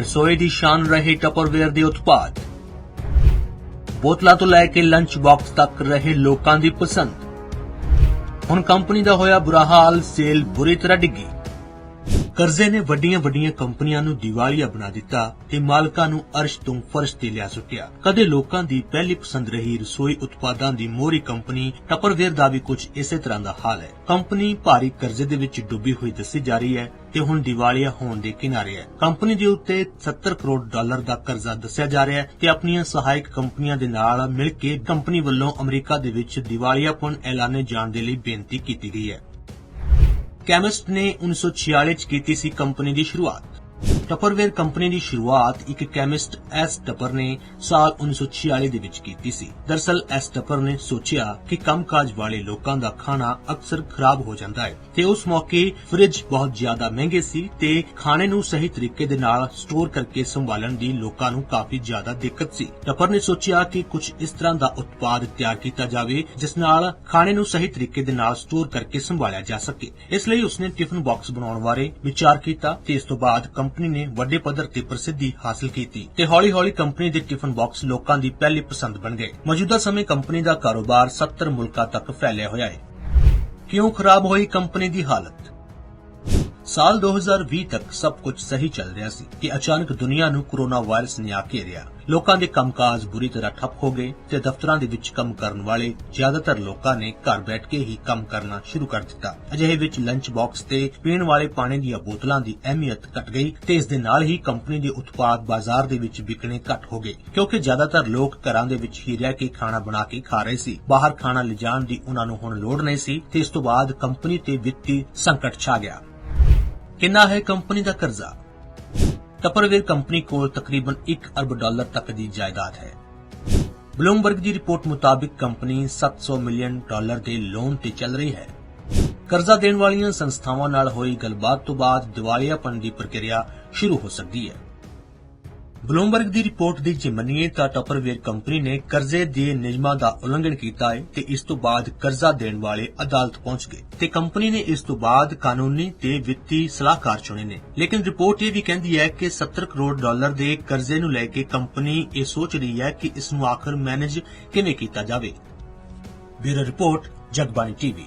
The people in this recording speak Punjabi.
ਰਸੋਈ ਦੀ ਸ਼ਾਨ ਰਹੇ ਟੱਪਰਵੇਅਰ ਦੇ ਉਤਪਾਦ। ਬੋਤਲਾਂ ਤੋਂ ਲੈ ਕੇ ਲੰਚ ਬਾਕਸ ਤੱਕ ਰਹੇ ਲੋਕਾਂ ਦੀ ਪਸੰਦ। ਹੁਣ ਕੰਪਨੀ ਦਾ ਹੋਇਆ ਬੁਰਾ ਹਾਲ ਸੇਲ ਬੁਰੀ ਤਰ੍ਹਾਂ ਡਿੱਗੀ। ਕਰਜ਼ੇ ਨੇ ਵੱਡੀਆਂ ਵੱਡੀਆਂ ਕੰਪਨੀਆਂ ਨੂੰ ਦੀਵਾਲੀਆ ਬਣਾ ਦਿੱਤਾ ਤੇ ਮਾਲਕਾਂ ਨੂੰ ਅਰਸ਼ ਤੋਂ ਫਰਸ਼ ਤੇ ਲਿਆ ਸੁੱਟਿਆ। ਕਦੇ ਲੋਕਾਂ ਦੀ ਪਹਿਲੀ ਪਸੰਦ ਰਹੀ ਰਸੋਈ ਉਤਪਾਦਾਂ ਦੀ ਮੋਹਰੀ ਕੰਪਨੀ, ਟਪਰਵੇਅਰ ਦਾ ਵੀ ਕੁਝ ਇਸੇ ਤਰ੍ਹਾਂ ਦਾ ਹਾਲ ਹੈ। ਕੰਪਨੀ ਭਾਰੀ ਕਰਜ਼ੇ ਦੇ ਵਿੱਚ ਡੁੱਬੀ ਹੋਈ ਦੱਸੀ ਜਾ ਰਹੀ ਹੈ ਤੇ ਹੁਣ ਦੀਵਾਲੀਆ ਹੋਣ ਦੇ ਕਿਨਾਰੇ ਹੈ। ਕੰਪਨੀ ਦੇ ਉੱਤੇ 70 ਕਰੋੜ ਡਾਲਰ ਦਾ ਕਰਜ਼ਾ ਦੱਸਿਆ ਜਾ ਰਿਹਾ ਹੈ ਤੇ ਆਪਣੀਆਂ ਸਹਾਇਕ ਕੰਪਨੀਆਂ ਦੇ ਨਾਲ ਮਿਲ ਕੇ ਕੰਪਨੀ ਵੱਲੋਂ ਅਮਰੀਕਾ ਦੇ ਵਿੱਚ ਦੀਵਾਲੀਆਪਨ ਐਲਾਨੇ ਜਾਣ ਦੇ ਲਈ ਬੇਨਤੀ ਕੀਤੀ ਗਈ ਹੈ। ਕੈਮਿਸਟ ਨੇ 1946 ਚ ਕੀਤੀ ਸੀ ਕੰਪਨੀ ਦੀ ਸ਼ੁਰੂਆਤ। ਟਪਰਵੇਅਰ ਕੰਪਨੀ ਦੀ ਸ਼ੁਰੂਆਤ ਇੱਕ ਕੈਮਿਸਟ ਐਸ ਟੱਪਰ ਨੇ ਸਾਲ 1946 ਦੇ ਵਿੱਚ ਕੀਤੀ ਸੀ। ਦਰਸਲ ਐਸ ਟਪਰ ਨੇ ਸੋਚਿਆ ਕਿ ਕੰਮਕਾਜ ਵਾਲੇ ਲੋਕਾਂ ਦਾ ਖਾਣਾ ਅਕਸਰ ਖਰਾਬ ਹੋ ਜਾਂਦਾ ਹੈ ਤੇ ਉਸ ਮੌਕੇ ਫ੍ਰਿਜ ਬਹੁਤ ਜ਼ਿਆਦਾ ਮਹਿੰਗੇ ਸੀ ਤੇ ਖਾਣੇ ਨੂੰ ਸਹੀ ਤਰੀਕੇ ਦੇ ਨਾਲ ਸਟੋਰ ਕਰਕੇ ਸੰਭਾਲਣ ਦੀ ਲੋਕਾਂ ਨੂੰ ਕਾਫੀ ਜ਼ਿਆਦਾ ਦਿੱਕਤ ਸੀ। ਟੱਪਰ ਨੇ ਸੋਚਿਆ ਕਿ ਕੁਝ ਇਸ ਤਰ੍ਹਾਂ ਦਾ ਉਤਪਾਦ ਤਿਆਰ ਕੀਤਾ ਜਾਵੇ, ਜਿਸ ਨਾਲ ਖਾਣੇ ਨੂੰ ਸਹੀ ਤਰੀਕੇ ਦੇ ਨਾਲ ਸਟੋਰ ਕਰਕੇ ਸੰਭਾਲਿਆ ਜਾ ਸਕੇ। ਇਸ ਲਈ ਉਸਨੇ ਟਿਫਨ ਬਾਕਸ ਬਣਾਉਣ ਬਾਰੇ ਵਿਚਾਰ ਕੀਤਾ ਤੇ ਇਸ ਤੋਂ ਬਾਅਦ ਕੰਪਨੀ ਨੇ ਵੱਡੇ ਪੱਧਰ ਤੇ ਪ੍ਰਸਿੱਧੀ ਹਾਸਲ ਕੀਤੀ ਤੇ ਹੌਲੀ-ਹੌਲੀ ਕੰਪਨੀ ਦੇ ਟਿਫਨ ਬਾਕਸ ਲੋਕਾਂ ਦੀ ਪਹਿਲੀ ਪਸੰਦ ਬਣ ਗਏ। ਮੌਜੂਦਾ ਸਮੇਂ ਕੰਪਨੀ ਦਾ ਕਾਰੋਬਾਰ 70 ਮੁਲਕਾਂ ਤੱਕ ਫੈਲਿਆ ਹੋਇਆ ਹੈ। ਕਿਉਂ ਖਰਾਬ ਹੋਈ ਕੰਪਨੀ ਦੀ ਹਾਲਤ? ਸਾਲ 2020 ਤੱਕ ਸਭ ਕੁਝ ਸਹੀ ਚੱਲ ਰਿਹਾ ਸੀ ਕਿ ਅਚਾਨਕ ਦੁਨੀਆ ਨੂੰ ਕੋਰੋਨਾ ਵਾਇਰਸ ਨੇ ਆ ਘੇਰਿਆ ਲੋਕਾਂ ਦੇ ਕੰਮਕਾਜ ਬੁਰੀ ਤਰ੍ਹਾਂ ਠੱਪ ਹੋ ਗਏ ਤੇ ਦਫ਼ਤਰਾਂ ਦੇ ਵਿੱਚ ਕੰਮ ਕਰਨ ਵਾਲੇ ਜ਼ਿਆਦਾਤਰ ਲੋਕਾਂ ਨੇ ਘਰ ਬੈਠ ਕੇ ਹੀ ਕੰਮ ਕਰਨਾ ਸ਼ੁਰੂ ਕਰ ਦਿੱਤਾ। ਅਜਿਹੇ ਵਿੱਚ ਲੰਚ ਬਾਕਸ ਤੇ ਪੀਣ ਵਾਲੇ ਪਾਣੀ ਦੀਆਂ ਬੋਤਲਾਂ ਦੀ ਅਹਿਮੀਅਤ ਘਟ ਗਈ ਤੇ ਇਸ ਦੇ ਨਾਲ ਹੀ ਕੰਪਨੀ ਦੇ ਉਤਪਾਦ ਬਾਜ਼ਾਰ ਦੇ ਵਿੱਚ ਵਿਕਣੇ ਘੱਟ ਹੋ ਗਏ, ਕਿਉਂਕਿ ਜ਼ਿਆਦਾਤਰ ਲੋਕ ਘਰਾਂ ਦੇ ਵਿੱਚ ਹੀ ਰਹਿ ਕੇ ਖਾਣਾ ਬਣਾ ਕੇ ਖਾ ਰਹੇ ਸੀ। ਬਾਹਰ ਖਾਣਾ ਲਿਜਾਣ ਦੀ ਉਹਨਾਂ ਨੂੰ ਹੁਣ ਲੋੜ ਨਹੀਂ ਸੀ ਤੇ ਇਸ ਤੋਂ ਬਾਅਦ ਕੰਪਨੀ ਤੇ ਵਿੱਤੀ ਸੰਕਟ ਛਾ ਗਿਆ। ਕਿੰਨਾ ਹੈ ਕੰਪਨੀ ਦਾ ਕਰਜ਼ਾ? ਟਪਰਵੇਅਰ ਕੰਪਨੀ ਕੋਲ ਤਕਰੀਬਨ 1 ਅਰਬ ਡਾਲਰ ਤੱਕ ਦੀ ਜਾਇਦਾਦ ਹੈ। ਬਲੂਮਬਰਗ ਦੀ ਰਿਪੋਰਟ ਮੁਤਾਬਿਕ ਕੰਪਨੀ 700 ਮਿਲੀਅਨ ਡਾਲਰ ਦੇ ਲੋਨ ਤੇ ਚੱਲ ਰਹੀ ਹੈ। ਕਰਜ਼ਾ ਦੇਣ ਵਾਲੀਆਂ ਸੰਸਥਾਵਾਂ ਨਾਲ ਹੋਈ ਗੱਲਬਾਤ ਤੋਂ ਬਾਅਦ ਦਿਵਾਲੀਆਪਨ ਦੀ ਪ੍ਰਕਿਰਿਆ ਸ਼ੁਰੂ ਹੋ ਸਕਦੀ ਹੈ। ਬਲੂਮਬਰਗ ਦੀ ਰਿਪੋਰਟ ਦੀ ਜੇ ਮੰਨੀਏ ਤਾਂ ਟਪਰਵੇਅਰ ਕੰਪਨੀ ਨੇ ਕਰਜ਼ੇ ਦੇ ਨਿਯਮਾਂ ਦਾ ਉਲੰਘਣ ਕੀਤਾ ਹੈ ਤੇ ਇਸ ਤੋਂ ਬਾਅਦ ਕਰਜ਼ਾ ਦੇਣ ਵਾਲੇ ਅਦਾਲਤ ਪਹੁੰਚ ਗਏ ਤੇ ਕੰਪਨੀ ਨੇ ਇਸ ਤੋਂ ਬਾਅਦ ਕਾਨੂੰਨੀ ਤੇ ਵਿੱਤੀ ਸਲਾਹਕਾਰ ਚੁਣੇ ਨੇ। ਲੇਕਿਨ ਰਿਪੋਰਟ ਇਹ ਵੀ ਕਹਿੰਦੀ ਹੈ ਕਿ 70 ਕਰੋੜ ਡਾਲਰ ਦੇ ਕਰਜ਼ੇ ਨੂੰ ਲੈ ਕੇ ਕੰਪਨੀ ਇਹ ਸੋਚ ਰਹੀ ਹੈ ਕਿ ਇਸ ਨੂੰ ਆਖਰ ਮੈਨੇਜ ਕਿਵੇਂ ਕੀਤਾ ਜਾਵੇ। Bureau report, Jagbani TV.